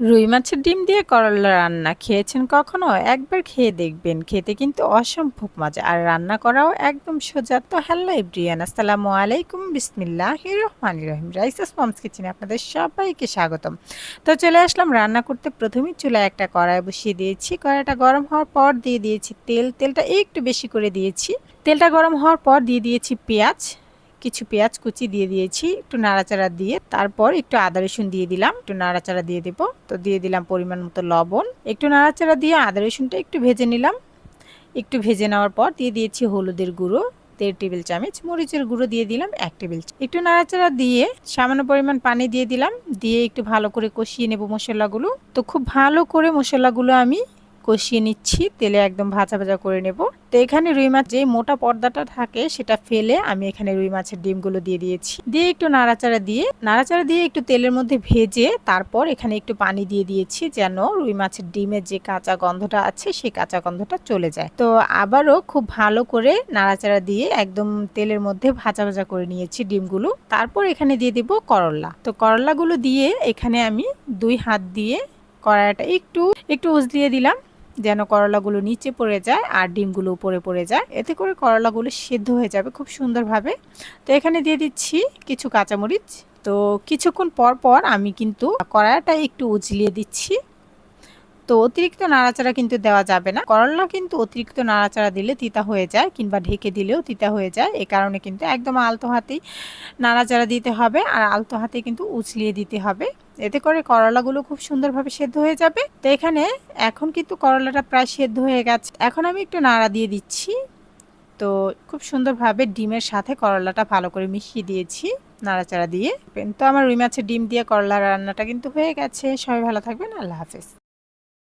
রুই মাছের ডিম দিয়ে করলা রান্না খেয়েছেন কখনো? একবার খেয়ে দেখবেন। খেতে কিন্তু অসম্ভব মজা। আর রান্না করাও একদম সোজা। তো হ্যালো এভরিয়ান আসসালামু আলাইকুম। বিসমিল্লাহ রহমান রহিম। রাইসাস মমস কিচেনে আপনাদের সবাইকে স্বাগতম। তো চলে আসলাম রান্না করতে। প্রথমেই চুলায় একটা কড়াই বসিয়ে দিয়েছি। কড়াইটা গরম হওয়ার পর দিয়ে দিয়েছি তেল। তেলটা একটু বেশি করে দিয়েছি। তেলটা গরম হওয়ার পর দিয়ে দিয়েছি পেঁয়াজ। কিছু পেঁয়াজ কুচি দিয়ে দিয়েছি, একটু নাড়াচাড়া দিয়ে। তারপর একটু আদা রসুন দিয়ে দিলাম, একটু নাড়াচাড়া দিয়ে দেব। তো দিয়ে দিলাম পরিমাণ মতো লবণ। একটু নাড়াচাড়া দিয়ে আদা রসুনটা একটু ভেজে নিলাম। একটু ভেজে নেওয়ার পর দিয়ে দিয়েছি হলুদের গুঁড়ো, দেড় টেবিল চামচ মরিচের গুঁড়ো দিয়ে দিলাম, এক টেবিল একটু নাড়াচাড়া দিয়ে সামান্য পরিমাণ পানি দিয়ে দিলাম। দিয়ে একটু ভালো করে কষিয়ে নেব মশলাগুলো। তো খুব ভালো করে মশলাগুলো আমি কষিয়ে নিচ্ছি, তেলে একদম ভাজা ভাজা করে নেব। তো এখানে রুই মাছ যে মোটা পর্দাটা থাকে, সেটা ফেলে আমি এখানে রুই মাছের ডিমগুলো দিয়ে দিয়েছি। দিয়ে একটু নাড়াচাড়া দিয়ে নাড়াচাড়া দিয়ে একটু তেলের মধ্যে ভেজে তারপর এখানে একটু পানি দিয়ে দিয়েছি যেন রুই মাছের ডিমের যে কাঁচা গন্ধটা আছে, সেই কাঁচা গন্ধটা চলে যায়। তো আবারও খুব ভালো করে নাড়াচাড়া দিয়ে একদম তেলের মধ্যে ভাজা ভাজা করে নিয়েছি ডিমগুলো। তারপর এখানে দিয়ে দিব করলা। তো করলাগুলো দিয়ে এখানে আমি দুই হাত দিয়ে কড়াইটা একটু একটু উজলিয়ে দিলাম। যেন করলাগুলো নিচে পড়ে যায় আর ডিমগুলো উপরে পড়ে যায়। এতে করে করলাগুলো সেদ্ধ হয়ে যাবে খুব সুন্দরভাবে। তো এখানে দিয়ে দিচ্ছি কিছু কাঁচামরিচ। তো কিছুক্ষণ পর পর আমি কিন্তু কড়াইটা একটু উজলিয়ে দিচ্ছি। তো অতিরিক্ত নাড়াচাড়া কিন্তু দেওয়া যাবে না। করলা কিন্তু অতিরিক্ত নাড়াচাড়া দিলে তিতা হয়ে যায় কিংবা ঢেকে দিলেও তিতা হয়ে যায়। এ কারণে কিন্তু একদম আলতো হাতেই নাড়াচাড়া দিতে হবে আর আলতো হাতে কিন্তু উছলিয়ে দিতে হবে। এতে করে করলাগুলো খুব সুন্দরভাবে সেদ্ধ হয়ে যাবে। তো এখানে এখন কিন্তু করলাটা প্রায় সেদ্ধ হয়ে গেছে। এখন আমি একটু নাড়া দিয়ে দিচ্ছি। তো খুব সুন্দরভাবে ডিমের সাথে করলাটা ভালো করে মিশিয়ে দিয়েছি নাড়াচাড়া দিয়ে। তো আমার রুই মাছের ডিম দিয়ে করলা রান্নাটা কিন্তু হয়ে গেছে। সবাই ভালো থাকবেন। আল্লাহ হাফেজ।